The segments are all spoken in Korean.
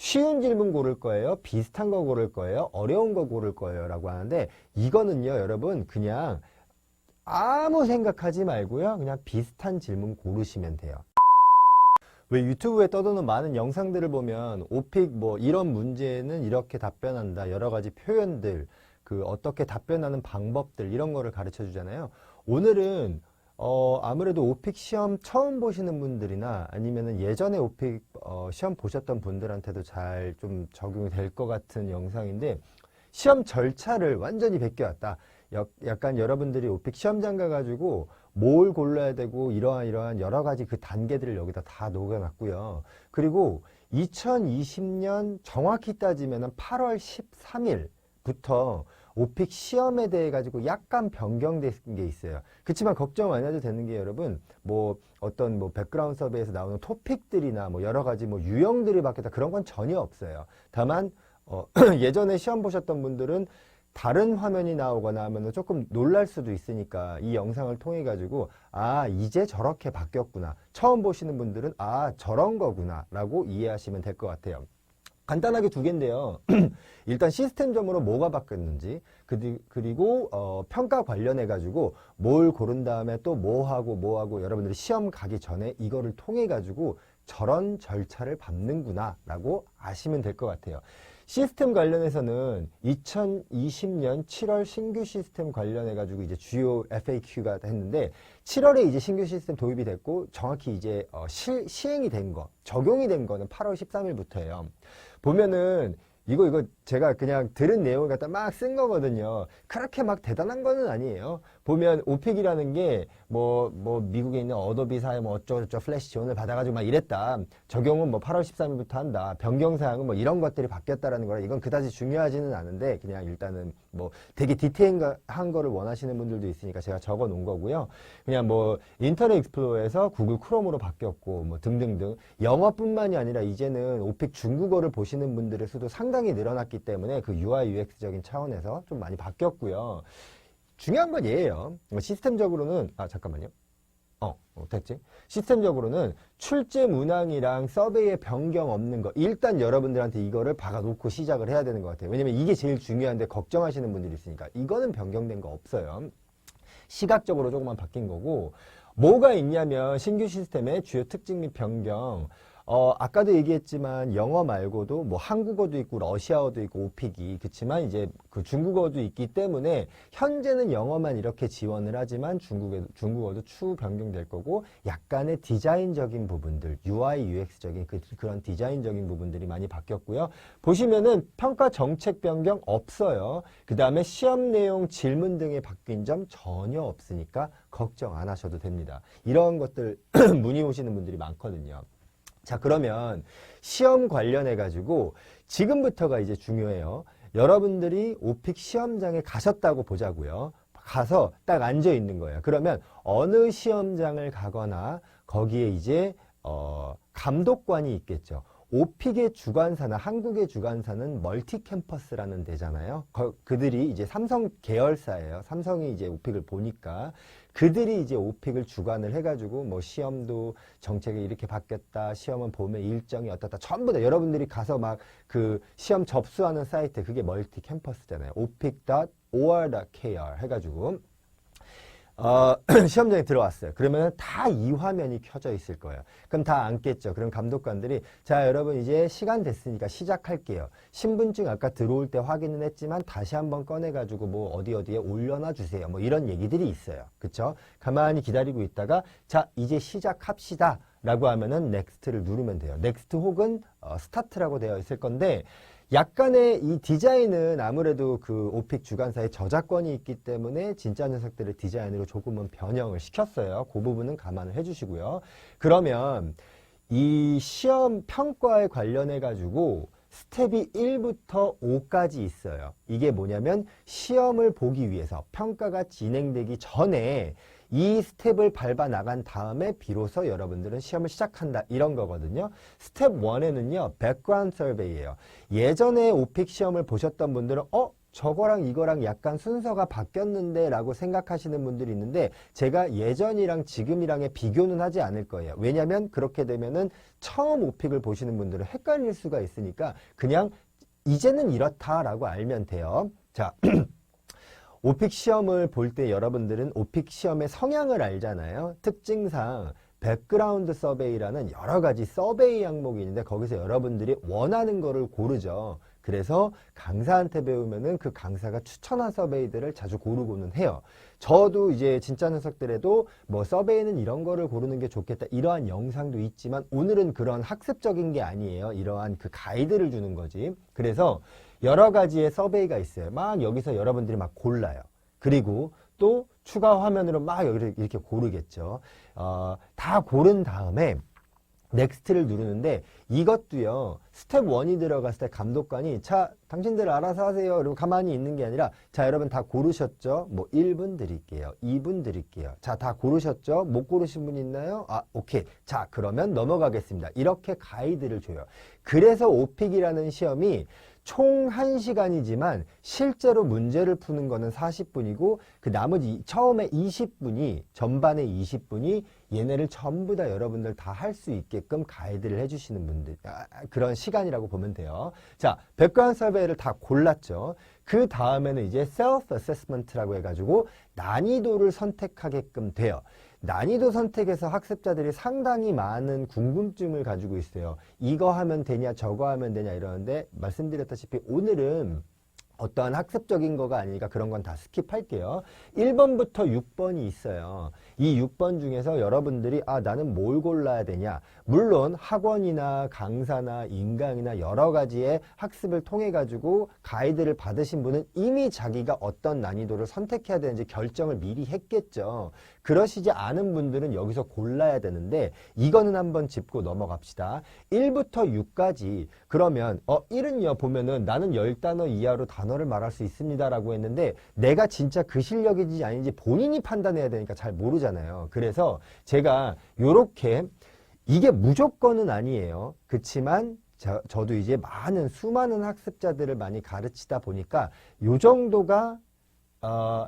쉬운 질문 고를 거예요? 비슷한 거 고를 거예요? 어려운 거 고를 거예요? 라고 하는데 이거는요, 여러분, 그냥 아무 생각하지 말고요. 그냥 비슷한 질문 고르시면 돼요. 왜 유튜브에 떠도는 많은 영상들을 보면 오픽 뭐 이런 문제는 이렇게 답변한다. 여러 가지 표현들, 그 어떻게 답변하는 방법들 이런 거를 가르쳐 주잖아요. 오늘은 어 아무래도 오픽 시험 처음 보시는 분들이나 아니면은 예전에 오픽 어 시험 보셨던 분들한테도 잘 좀 적용이 될 것 같은 영상인데 시험 절차를 완전히 베껴왔다. 역- 약간 여러분들이 오픽 시험장 가가지고 뭘 골라야 되고 이러한 이러한 여러 가지 그 단계들을 여기다 다 녹여놨고요. 그리고 2020년 정확히 따지면 8월 13일부터 오픽 시험에 대해 가지고 약간 변경된 게 있어요. 그렇지만 걱정 안 해도 되는 게 여러분 뭐 어떤 뭐 백그라운드 서베이에서 나오는 토픽들이나 뭐 여러 가지 뭐 유형들이 바뀌었다 그런 건 전혀 없어요. 다만 어, 예전에 시험 보셨던 분들은 다른 화면이 나오거나 하면 조금 놀랄 수도 있으니까 이 영상을 통해 가지고 아 이제 저렇게 바뀌었구나 처음 보시는 분들은 아 저런 거구나 라고 이해하시면 될 것 같아요 간단하게 두 개인데요 일단 시스템적으로 뭐가 바뀌었는지 그리- 그리고 어, 평가 관련해 가지고 뭘 고른 다음에 또 뭐 하고 뭐 하고 여러분들이 시험 가기 전에 이거를 통해 가지고 저런 절차를 밟는구나 라고 아시면 될 것 같아요 시스템 관련해서는 2020년 7월 신규 시스템 관련해 가지고 이제 주요 FAQ가 했는데 7월에 이제 신규 시스템 도입이 됐고 정확히 이제 어, 시, 시행이 된 거, 적용이 된 거는 8월 13일부터예요. 보면은 이거 이거 제가 그냥 들은 내용을 갖다 막 쓴 거거든요. 그렇게 막 대단한 거는 아니에요. 보면 오픽이라는 게 뭐 뭐 미국에 있는 어도비사의 뭐 어쩌고저쩌고 플래시 지원을 받아가지고 막 이랬다. 적용은 뭐 8월 13일부터 한다. 변경 사항은 뭐 이런 것들이 바뀌었다라는 거라 이건 그다지 중요하지는 않은데 그냥 일단은 뭐 되게 디테일한 거를 원하시는 분들도 있으니까 제가 적어 놓은 거고요. 그냥 뭐 인터넷 익스플로어에서 구글 크롬으로 바뀌었고 뭐 등등등 영어뿐만이 아니라 이제는 오픽 중국어를 보시는 분들의 수도 상당히 늘어났기 때문에 그 UI UX적인 차원에서 좀 많이 바뀌었고요. 중요한 건 얘예요. 뭐 시스템적으로는 아 잠깐만요. 어, 어, 됐지? 시스템적으로는 출제 문항이랑 서베이의 변경 없는 거 일단 여러분들한테 이거를 박아놓고 시작을 해야 되는 것 같아요. 왜냐면 이게 제일 중요한데 걱정하시는 분들이 있으니까 이거는 변경된 거 없어요. 시각적으로 조금만 바뀐 거고 뭐가 있냐면 신규 시스템의 주요 특징 및 변경 어, 아까도 얘기했지만 영어 말고도 뭐 한국어도 있고 러시아어도 있고 오픽이 그렇지만 이제 그 중국어도 있기 때문에 현재는 영어만 이렇게 지원을 하지만 중국에 중국어도 추후 변경될 거고 약간의 디자인적인 부분들 UI UX적인 그, 그런 디자인적인 부분들이 많이 바뀌었고요. 보시면은 평가 정책 변경 없어요. 그 다음에 시험 내용 질문 등에 바뀐 점 전혀 없으니까 걱정 안 하셔도 됩니다. 이런 것들 문의 오시는 분들이 많거든요. 자, 그러면 시험 관련해 가지고 지금부터가 이제 중요해요. 여러분들이 오픽 시험장에 가셨다고 보자고요. 가서 딱 앉아 있는 거예요. 그러면 어느 시험장을 가거나 거기에 이제 어 감독관이 있겠죠. 오픽의 주관사나 한국의 주관사는 멀티 캠퍼스라는 데잖아요. 거- 그들이 이제 삼성 계열사예요. 삼성이 이제 오픽을 보니까 그들이 이제 오픽을 주관을 해가지고 뭐 시험도 정책이 이렇게 바뀌었다. 시험은 봄에 일정이 어떻다. 전부 다 여러분들이 가서 막 그 시험 접수하는 사이트 그게 멀티 캠퍼스잖아요. opic.or.kr 해가지고 어, 시험장에 들어왔어요. 그러면 다 이 화면이 켜져 있을 거예요. 그럼 다 앉겠죠. 그럼 감독관들이 자 여러분 이제 시간 됐으니까 시작할게요. 신분증 아까 들어올 때 확인은 했지만 다시 한번 꺼내가지고 뭐 어디 어디에 올려놔 주세요. 뭐 이런 얘기들이 있어요. 그쵸? 가만히 기다리고 있다가 자 이제 시작합시다. 라고 하면은 넥스트를 누르면 돼요. 넥스트 혹은 어, 스타트라고 되어 있을 건데 약간의 이 디자인은 아무래도 그 오픽 주관사의 저작권이 있기 때문에 진짜 녀석들의 디자인으로 조금은 변형을 시켰어요. 그 부분은 감안을 해주시고요. 그러면 이 시험 평가에 관련해 가지고 스텝이 1부터 5까지 있어요. 이게 뭐냐면 시험을 보기 위해서 평가가 진행되기 전에 이 스텝을 밟아 나간 다음에 비로소 여러분들은 시험을 시작한다 이런 거거든요. 스텝 1에는요. 백그라운드 서베이예요. 예전에 오픽 시험을 보셨던 분들은 어 저거랑 이거랑 약간 순서가 바뀌었는데 라고 생각하시는 분들이 있는데 제가 예전이랑 지금이랑의 비교는 하지 않을 거예요. 왜냐면 그렇게 되면은 처음 오픽을 보시는 분들은 헷갈릴 수가 있으니까 그냥 이제는 이렇다라고 알면 돼요. 자. 오픽 시험을 볼 때 여러분들은 오픽 시험의 성향을 알잖아요. 특징상 백그라운드 서베이라는 여러 가지 서베이 항목이 있는데 거기서 여러분들이 원하는 거를 고르죠. 그래서 강사한테 배우면은 그 강사가 추천한 서베이들을 자주 고르고는 해요. 저도 이제 진짜 녀석들에도 뭐 서베이는 이런 거를 고르는 게 좋겠다 이러한 영상도 있지만 오늘은 그런 학습적인 게 아니에요. 이러한 그 가이드를 주는 거지. 그래서 여러 가지의 서베이가 있어요. 막 여기서 여러분들이 막 골라요. 그리고 또 추가 화면으로 막 여기를 이렇게 고르겠죠. 어, 다 고른 다음에 넥스트를 누르는데 이것도요 스텝 1이 들어갔을 때 감독관이 자 당신들 알아서 하세요. 그리고 가만히 있는 게 아니라 자 여러분 다 고르셨죠? 뭐 1분 드릴게요. 2분 드릴게요. 자 다 고르셨죠? 못 고르신 분 있나요? 아 오케이. 자 그러면 넘어가겠습니다. 이렇게 가이드를 줘요. 그래서 오픽이라는 시험이 총 1시간이지만 실제로 문제를 푸는 거는 40분이고 그 나머지 처음에 20분이 전반에 20분이 얘네를 전부 다 여러분들 다 할 수 있게끔 가이드를 해주시는 분들 아, 그런 시간이라고 보면 돼요. 자, 백과한 서베이를 다 골랐죠. 그 다음에는 이제 셀프 어세스먼트라고 해가지고 난이도를 선택하게끔 돼요. 난이도 선택에서 학습자들이 상당히 많은 궁금증을 가지고 있어요. 이거 하면 되냐, 저거 하면 되냐 이러는데 말씀드렸다시피 오늘은 어떠한 학습적인 거가 아니니까 그런 건 다 스킵할게요. 1번부터 6번이 있어요. 이 6번 중에서 여러분들이 아 나는 뭘 골라야 되냐. 물론 학원이나 강사나 인강이나 여러 가지의 학습을 통해 가지고 가이드를 받으신 분은 이미 자기가 어떤 난이도를 선택해야 되는지 결정을 미리 했겠죠. 그러시지 않은 분들은 여기서 골라야 되는데 이거는 한번 짚고 넘어갑시다. 1부터 6까지 그러면 어 1은요 보면은 나는 10단어 이하로 단어를 말할 수 있습니다라고 했는데 내가 진짜 그 실력인지 아닌지 본인이 판단해야 되니까 잘 모르잖아요. 그래서 제가 요렇게 이게 무조건은 아니에요. 그렇지만 저, 저도 이제 많은 수많은 학습자들을 많이 가르치다 보니까 요 정도가 어,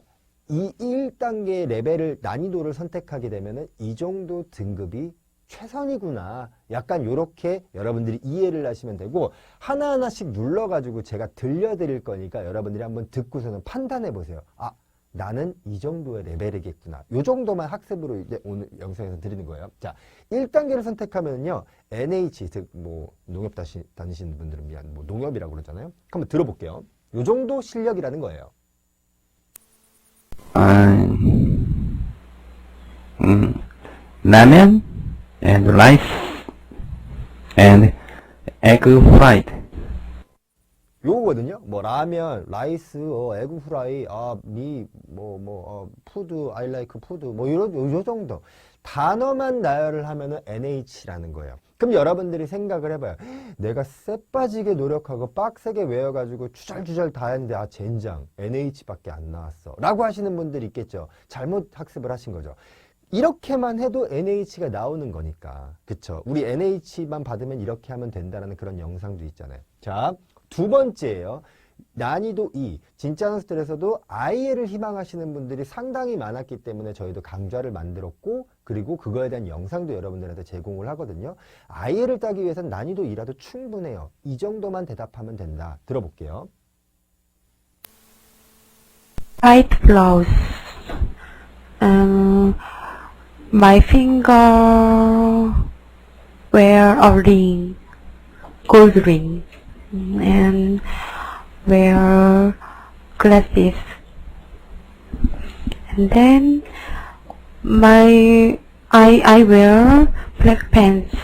이 1단계 레벨을 난이도를 선택하게 되면은 이 정도 등급이 최선이구나. 약간 요렇게 여러분들이 이해를 하시면 되고 하나하나씩 눌러가지고 제가 들려드릴 거니까 여러분들이 한번 듣고서는 판단해 보세요. 아, 나는 이 정도의 레벨이겠구나. 요 정도만 학습으로 이제 오늘 영상에서 드리는 거예요. 자, 1단계를 선택하면요. NH, 즉, 뭐, 농협 다니시는 분들은 미안, 뭐, 농협이라고 그러잖아요. 한번 들어볼게요. 요 정도 실력이라는 거예요. 아, 음, 라면 and rice and egg fried. 요거거든요. 뭐 라면, 라이스, 어, 에그 프라이, 아, 미, 뭐, 뭐, 어, 푸드, 아이 라이크 푸드, 뭐, 이런, 요, 요 정도. 단어만 나열을 하면은 NH라는 거예요. 그럼 여러분들이 생각을 해봐요. 내가 쎄 빠지게 노력하고 빡세게 외워가지고 주절주절 다 했는데, 아, 젠장, NH밖에 안 나왔어. 라고 하시는 분들이 있겠죠. 잘못 학습을 하신 거죠. 이렇게만 해도 NH가 나오는 거니까. 그쵸? 우리 NH만 받으면 이렇게 하면 된다라는 그런 영상도 있잖아요. 자, 두 번째예요. 난이도 2. 진짜 연습들에서도 IL을 희망하시는 분들이 상당히 많았기 때문에 저희도 강좌를 만들었고 그리고 그거에 대한 영상도 여러분들한테 제공을 하거든요. IL을 따기 위해서는 난이도 2라도 충분해요. 이 정도만 대답하면 된다. 들어볼게요. white blouse. Um, my finger wear a ring, gold ring, and wear glasses. And then my I I wear black pants.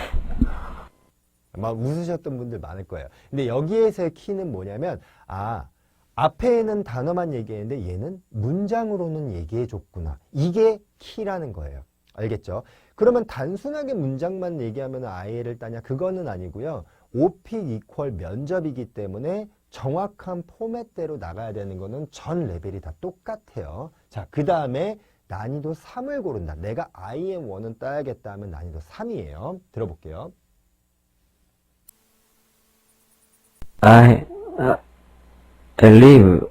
막 웃으셨던 분들 많을 거예요. 근데 여기에서의 키는 뭐냐면, 아, 앞에는 단어만 얘기했는데 얘는 문장으로는 얘기해 줬구나. 이게 키라는 거예요. 알겠죠? 그러면 단순하게 문장만 얘기하면 IL을 따냐? 그거는 아니고요. 오픽 이퀄 면접이기 때문에 정확한 포맷대로 나가야 되는 거는 전 레벨이 다 똑같아요. 자, 그 다음에 난이도 3을 고른다. 내가 IM1은 따야겠다 하면 난이도 3이에요. 들어볼게요. I, uh, live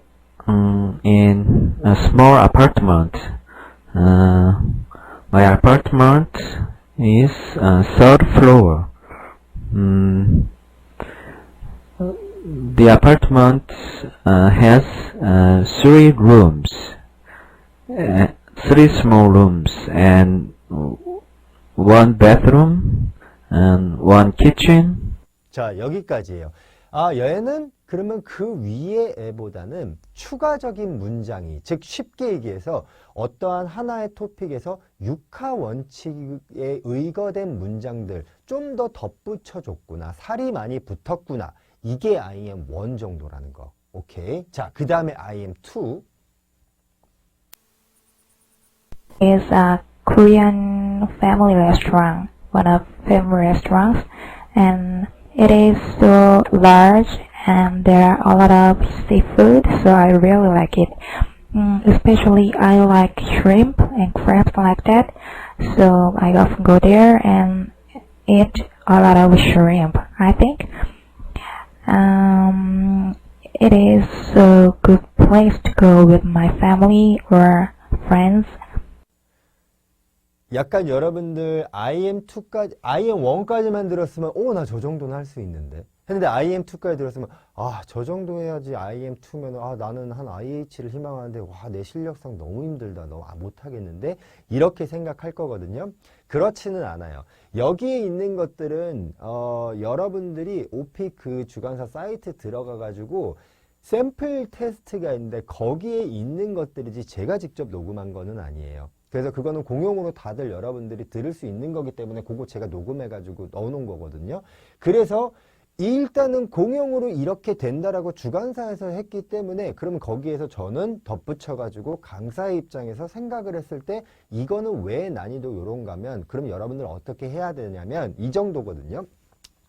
um, in a small apartment. Uh, my apartment is uh, third floor. Mm, the apartment uh, has uh, three rooms, uh, three small rooms, and one bathroom and one kitchen. 자, 여기까지예요. 아, 얘는 그러면 그 위에 애보다는 추가적인 문장이, 즉 쉽게 얘기해서 어떠한 하나의 토픽에서 육하 원칙에 의거된 문장들 좀 더 덧붙여 줬구나. 살이 많이 붙었구나. 이게 IM1 정도라는 거. 오케이. 자, 그 다음에 IM2. is a Korean family restaurant, one of family restaurants, and it is so large and there are a lot of seafood, so I really like it. Mm, especially I like shrimp and crabs like that, so I often go there and eat a lot of shrimp. I think um, it is a good place to go with my family or friends. 약간 여러분들 IM2까지, IM1까지만 들었으면, 오, 나 저 정도는 할 수 있는데. 했는데 IM2까지 들었으면, 아, 저 정도 해야지 IM2면, 아, 나는 한 IH를 희망하는데, 와, 내 실력상 너무 힘들다. 너 아, 못하겠는데? 이렇게 생각할 거거든요. 그렇지는 않아요. 여기에 있는 것들은, 어, 여러분들이 오피 그 주관사 사이트 들어가 가지고, 샘플 테스트가 있는데 거기에 있는 것들이지 제가 직접 녹음한 거는 아니에요. 그래서 그거는 공용으로 다들 여러분들이 들을 수 있는 거기 때문에 그거 제가 녹음해가지고 넣어놓은 거거든요. 그래서 일단은 공용으로 이렇게 된다라고 주관사에서 했기 때문에 그러면 거기에서 저는 덧붙여가지고 강사의 입장에서 생각을 했을 때 이거는 왜 난이도 요런가면 그럼 여러분들 어떻게 해야 되냐면 이 정도거든요.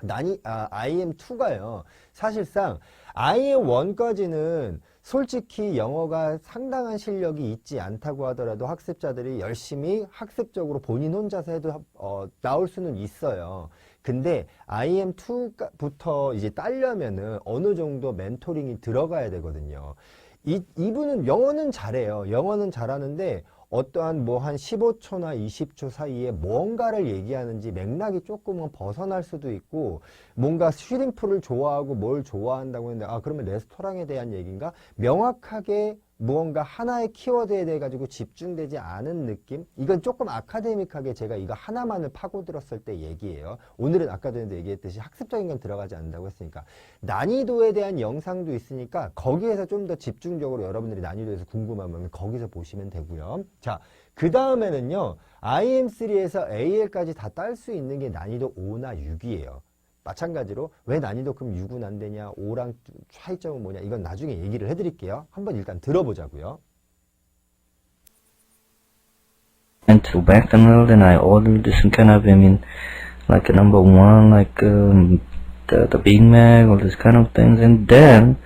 난이 아, IM2가요. 사실상 IM1까지는 솔직히 영어가 상당한 실력이 있지 않다고 하더라도 학습자들이 열심히 학습적으로 본인 혼자서 해도 어, 나올 수는 있어요. 근데 IM2부터 이제 따려면은 어느 정도 멘토링이 들어가야 되거든요. 이, 이분은 영어는 잘해요. 영어는 잘하는데 어떠한 뭐 한 15초나 20초 사이에 뭔가를 얘기하는지 맥락이 조금은 벗어날 수도 있고 뭔가 슈림프를 좋아하고 뭘 좋아한다고 했는데 아 그러면 레스토랑에 대한 얘기인가 명확하게 무언가 하나의 키워드에 대해 가지고 집중되지 않은 느낌? 이건 조금 아카데믹하게 제가 이거 하나만을 파고들었을 때 얘기예요. 오늘은 아까 전에도 얘기했듯이 학습적인 건 들어가지 않는다고 했으니까. 난이도에 대한 영상도 있으니까 거기에서 좀 더 집중적으로 여러분들이 난이도에서 궁금하면 거기서 보시면 되고요. 자 그 다음에는요. IM3에서 AL까지 다 딸 수 있는 게 난이도 5나 6이에요 마찬가지로 왜 난이도 그럼 6은 안 되냐 5랑 차이점은 뭐냐 이건 나중에 얘기를 해드릴게요 한번 일단 들어보자고요 And to McDonald's and I ordered some kind of, I mean, like a number one, like um, the the Big Mac, all these kind of things. And then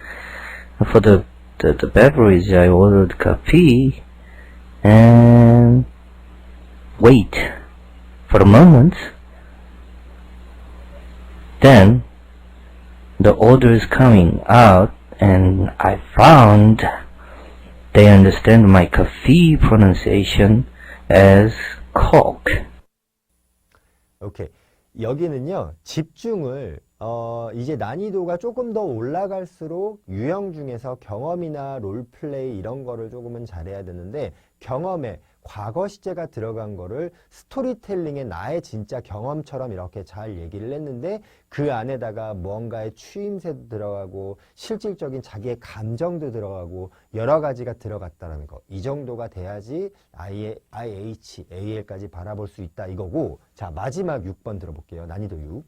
for the the, the beverage, I ordered coffee and wait for a moment. Then the order is coming out, and I found they understand my coffee pronunciation as coke. 오케이. 여기는요, 집중을, 어, 이제 난이도가 조금 더 올라갈수록 유형 중에서 경험이나 롤플레이 이런 거를 조금은 잘해야 되는데, 경험에 과거 시제가 들어간 거를 스토리텔링의 나의 진짜 경험처럼 이렇게 잘 얘기를 했는데, 그 안에다가 무언가의 추임새도 들어가고, 실질적인 자기의 감정도 들어가고, 여러 가지가 들어갔다는 거. 이 정도가 돼야지 IH, AL까지 바라볼 수 있다 이거고, 자, 마지막 6번 들어볼게요. 난이도 6.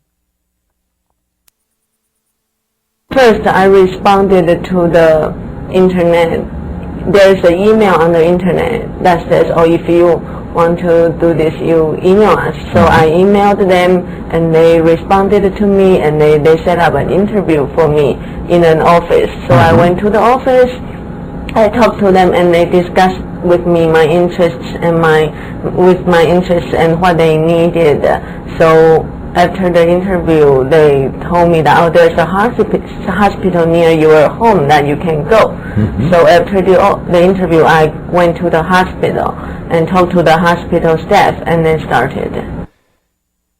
First, I responded to the internet. There's an email on the internet that says, oh, if you want to do this, you email us. So mm-hmm. I emailed them and they responded to me and they, they set up an interview for me in an office. So I mm-hmm. went to the office, I talked to them and they discussed with me my interests and my, with my interests and what they needed. So after the interview, they told me that oh, there's a hospital hospital near your home that you can go. Mm-hmm. So after the oh, the interview, I went to the hospital and talked to the hospital staff, and then started.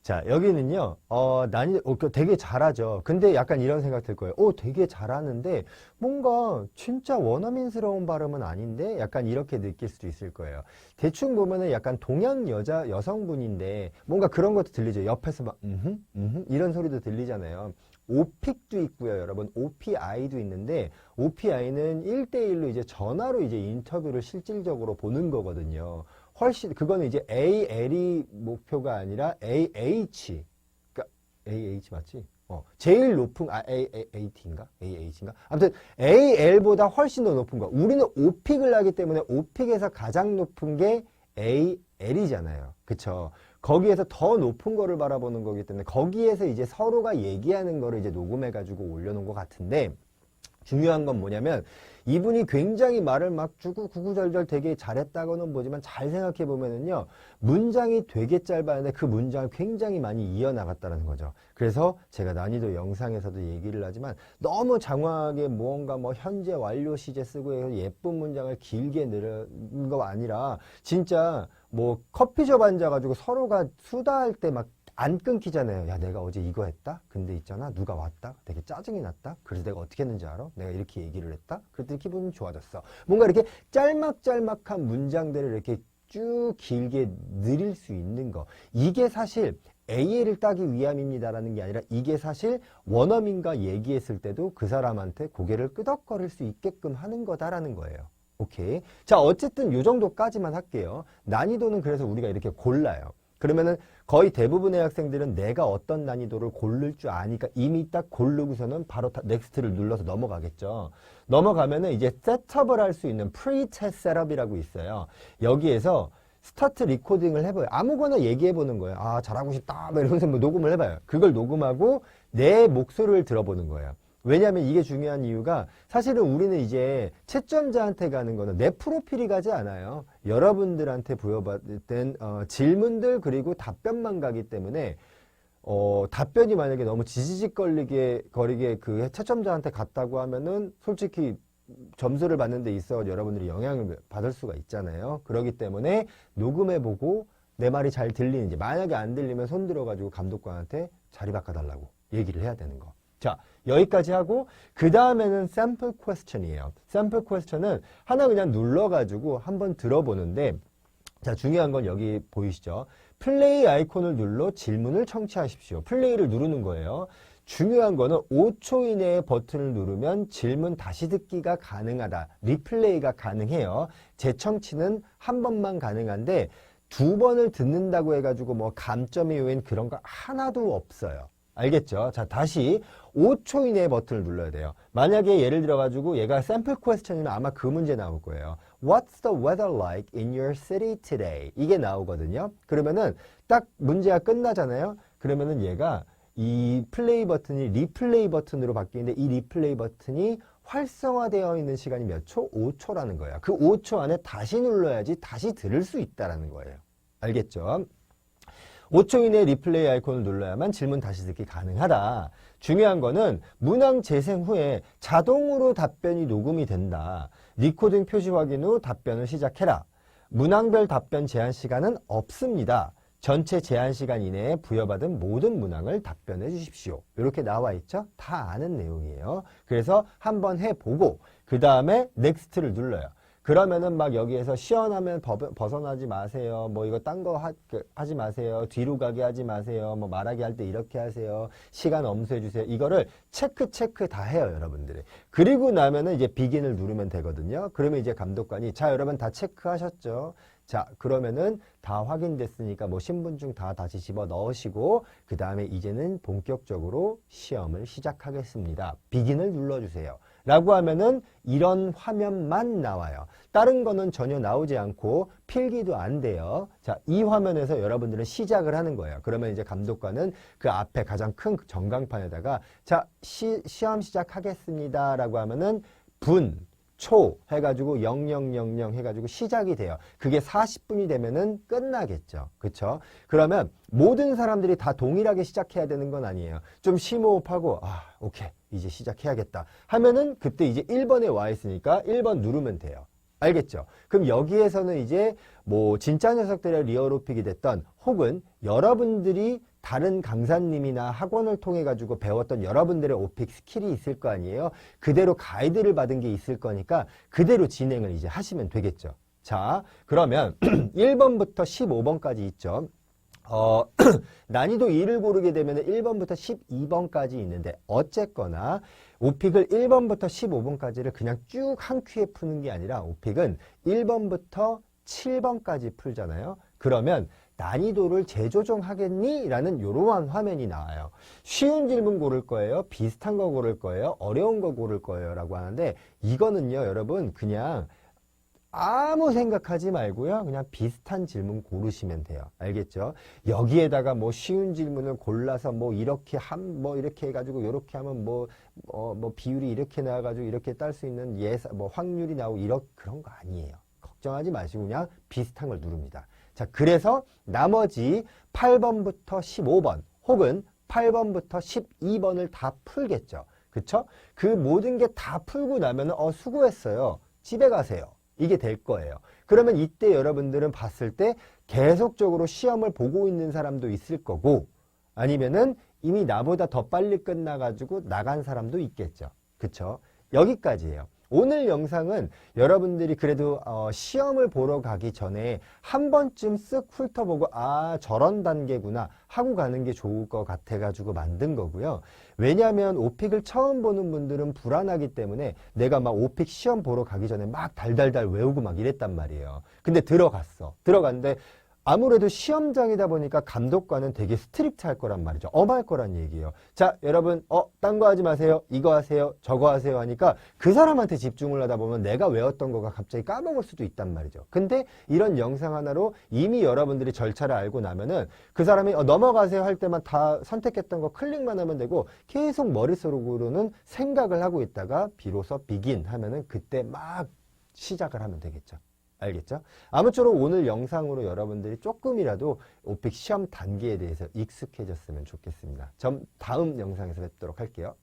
자, 여기는요, 어, 난이, 어, 그 되게 잘하죠. 근데 약간 이런 생각 들 거예요. 오, 되게 잘하는데, 뭔가 진짜 원어민스러운 발음은 아닌데, 약간 이렇게 느낄 수도 있을 거예요. 대충 보면은 약간 동양 여자, 여성분인데, 뭔가 그런 것도 들리죠. 옆에서 막, 음흠, 음흠, 이런 소리도 들리잖아요. 오픽도 있고요, 여러분. OPI도 있는데, OPI는 1대1로 이제 전화로 이제 인터뷰를 실질적으로 보는 거거든요. 훨씬, 그거는 이제 AL이 목표가 아니라 AH. 그러니까 AH 맞지? 어, 제일 높은, 아, AAT인가? AH인가? 아무튼 AL보다 훨씬 더 높은 거. 우리는 오픽을 하기 때문에 오픽에서 가장 높은 게 AL이잖아요. 그쵸? 거기에서 더 높은 거를 바라보는 거기 때문에 거기에서 이제 서로가 얘기하는 거를 이제 녹음해가지고 올려놓은 것 같은데 중요한 건 뭐냐면 이분이 굉장히 말을 막 주고 구구절절 되게 잘했다고는 보지만 잘 생각해 보면은요 문장이 되게 짧았는데 그 문장을 굉장히 많이 이어나갔다는 거죠. 그래서 제가 난이도 영상에서도 얘기를 하지만 너무 장황하게 무언가 뭐 현재 완료 시제 쓰고 해서 예쁜 문장을 길게 늘은 거 아니라 진짜 뭐 커피숍 앉아가지고 서로가 수다할 때 막 안 끊기잖아요. 야, 내가 어제 이거 했다? 근데 있잖아. 누가 왔다? 되게 짜증이 났다? 그래서 내가 어떻게 했는지 알아? 내가 이렇게 얘기를 했다? 그랬더니 기분이 좋아졌어. 뭔가 이렇게 짤막짤막한 문장들을 이렇게 쭉 길게 늘릴 수 있는 거. 이게 사실 AL을 따기 위함입니다라는 게 아니라 이게 사실 원어민과 얘기했을 때도 그 사람한테 고개를 끄덕거릴 수 있게끔 하는 거다라는 거예요. 오케이. 자, 어쨌든 요 정도까지만 할게요. 난이도는 그래서 우리가 이렇게 골라요. 그러면은 거의 대부분의 학생들은 내가 어떤 난이도를 고를 줄 아니까 이미 딱 고르고서는 바로 다 넥스트를 눌러서 넘어가겠죠. 넘어가면은 이제 셋업을 할 수 있는 프리테스트 셋업이라고 있어요. 여기에서 스타트 리코딩을 해봐요. 아무거나 얘기해보는 거예요. 아, 잘하고 싶다. 뭐 이러면서 뭐 녹음을 해봐요. 그걸 녹음하고 내 목소리를 들어보는 거예요. 왜냐하면 이게 중요한 이유가 사실은 우리는 이제 채점자한테 가는 거는 내 프로필이 가지 않아요. 여러분들한테 부여받은 어, 질문들 그리고 답변만 가기 때문에 어, 답변이 만약에 너무 지지직거리게 거리게 그 채점자한테 갔다고 하면은 솔직히 점수를 받는 데 있어 여러분들이 영향을 받을 수가 있잖아요. 그렇기 때문에 녹음해 보고 내 말이 잘 들리는지 만약에 안 들리면 손 들어가지고 감독관한테 자리 바꿔달라고 얘기를 해야 되는 거. 자, 여기까지 하고 그 다음에는 샘플 퀘스천이에요. 샘플 퀘스천은 하나 그냥 눌러가지고 한번 들어보는데 자, 중요한 건 여기 보이시죠? 플레이 아이콘을 눌러 질문을 청취하십시오. 플레이를 누르는 거예요. 중요한 거는 5초 이내에 버튼을 누르면 질문 다시 듣기가 가능하다. 리플레이가 가능해요. 재청취는 한 번만 가능한데 두 번을 듣는다고 해가지고 뭐 감점이 요인 그런 거 하나도 없어요. 알겠죠? 자, 다시 5초 이내에 버튼을 눌러야 돼요. 만약에 예를 들어가지고 얘가 샘플 퀘스천이면 아마 그 문제 나올 거예요. What's the weather like in your city today? 이게 나오거든요. 그러면은 딱 문제가 끝나잖아요. 그러면은 얘가 이 플레이 버튼이 리플레이 버튼으로 바뀌는데 이 리플레이 버튼이 활성화되어 있는 시간이 몇 초? 5초라는 거예요. 그 5초 안에 다시 눌러야지 다시 들을 수 있다라는 거예요. 알겠죠? 5초 이내 리플레이 아이콘을 눌러야만 질문 다시 듣기 가능하다. 중요한 거는 문항 재생 후에 자동으로 답변이 녹음이 된다. 리코딩 표시 확인 후 답변을 시작해라. 문항별 답변 제한 시간은 없습니다. 전체 제한 시간 이내에 부여받은 모든 문항을 답변해 주십시오. 이렇게 나와 있죠? 다 아는 내용이에요. 그래서 한번 해보고 그 다음에 넥스트를 눌러요. 그러면은 막 여기에서 시원하면 버- 벗어나지 마세요. 뭐 이거 딴 거 하지 마세요. 뒤로 가게 하지 마세요. 뭐 말하게 할때 이렇게 하세요. 시간 엄수해 주세요. 이거를 체크 체크 다 해요, 여러분들이. 그리고 나면은 이제 비긴을 누르면 되거든요. 그러면 이제 감독관이 자, 여러분 다 체크하셨죠? 자, 그러면은 다 확인됐으니까 뭐 신분증 다 다시 집어 넣으시고 그 다음에 이제는 본격적으로 시험을 시작하겠습니다. 비긴을 눌러 주세요. 라고 하면은 이런 화면만 나와요. 다른 거는 전혀 나오지 않고 필기도 안 돼요. 자, 이 화면에서 여러분들은 시작을 하는 거예요. 그러면 이제 감독관은 그 앞에 가장 큰 전광판에다가 자, 시, 시험 시작하겠습니다. 라고 하면은 분, 초 해가지고 0000 해가지고 시작이 돼요. 그게 40분이 되면은 끝나겠죠. 그쵸? 그러면 모든 사람들이 다 동일하게 시작해야 되는 건 아니에요. 좀 심호흡하고, 아, 오케이. 이제 시작해야겠다. 하면은 그때 이제 1번에 와 있으니까 1번 누르면 돼요. 알겠죠? 그럼 여기에서는 이제 뭐 진짜 녀석들의 리얼오픽이 됐던 혹은 여러분들이 다른 강사님이나 학원을 통해 가지고 배웠던 여러분들의 오픽 스킬이 있을 거 아니에요. 그대로 가이드를 받은 게 있을 거니까 그대로 진행을 이제 하시면 되겠죠. 자, 그러면 1번부터 15번까지 있죠. 어, 난이도 2를 고르게 되면 1번부터 12번까지 있는데 어쨌거나 오픽을 1번부터 15번까지를 그냥 쭉 한 큐에 푸는 게 아니라 오픽은 1번부터 7번까지 풀잖아요. 그러면 난이도를 재조정하겠니? 라는 이러한 화면이 나와요. 쉬운 질문 고를 거예요. 비슷한 거 고를 거예요. 어려운 거 고를 거예요. 라고 하는데 이거는요, 여러분, 그냥 아무 생각하지 말고요. 그냥 비슷한 질문 고르시면 돼요. 알겠죠? 여기에다가 뭐 쉬운 질문을 골라서 뭐 이렇게 함, 뭐 이렇게 해가지고 이렇게 하면 뭐, 어, 뭐 비율이 이렇게 나와가지고 이렇게 딸 수 있는 예사, 뭐 확률이 나오고 이런, 그런 거 아니에요. 걱정하지 마시고 그냥 비슷한 걸 누릅니다. 자, 그래서 나머지 8번부터 15번 혹은 8번부터 12번을 다 풀겠죠. 그쵸? 그 모든 게 다 풀고 나면 어, 수고했어요. 집에 가세요. 이게 될 거예요. 그러면 이때 여러분들은 봤을 때 계속적으로 시험을 보고 있는 사람도 있을 거고 아니면은 이미 나보다 더 빨리 끝나가지고 나간 사람도 있겠죠. 그쵸? 여기까지예요. 오늘 영상은 여러분들이 그래도 어, 시험을 보러 가기 전에 한 번쯤 쓱 훑어보고 아 저런 단계구나 하고 가는 게 좋을 것 같아가지고 만든 거고요. 왜냐하면 오픽을 처음 보는 분들은 불안하기 때문에 내가 막 오픽 시험 보러 가기 전에 막 달달달 외우고 막 이랬단 말이에요. 근데 들어갔어. 들어갔는데 아무래도 시험장이다 보니까 감독관은 되게 스트릭트 할 거란 말이죠. 엄할 거란 얘기예요. 자, 여러분, 어, 딴 거 하지 마세요. 이거 하세요. 저거 하세요. 하니까 그 사람한테 집중을 하다 보면 내가 외웠던 거가 갑자기 까먹을 수도 있단 말이죠. 근데 이런 영상 하나로 이미 여러분들이 절차를 알고 나면은 그 사람이 어, 넘어가세요 할 때만 다 선택했던 거 클릭만 하면 되고 계속 머릿속으로는 생각을 하고 있다가 비로소 비긴 하면은 그때 막 시작을 하면 되겠죠. 알겠죠? 아무쪼록 오늘 영상으로 여러분들이 조금이라도 오픽 시험 단계에 대해서 익숙해졌으면 좋겠습니다. 전 다음 영상에서 뵙도록 할게요.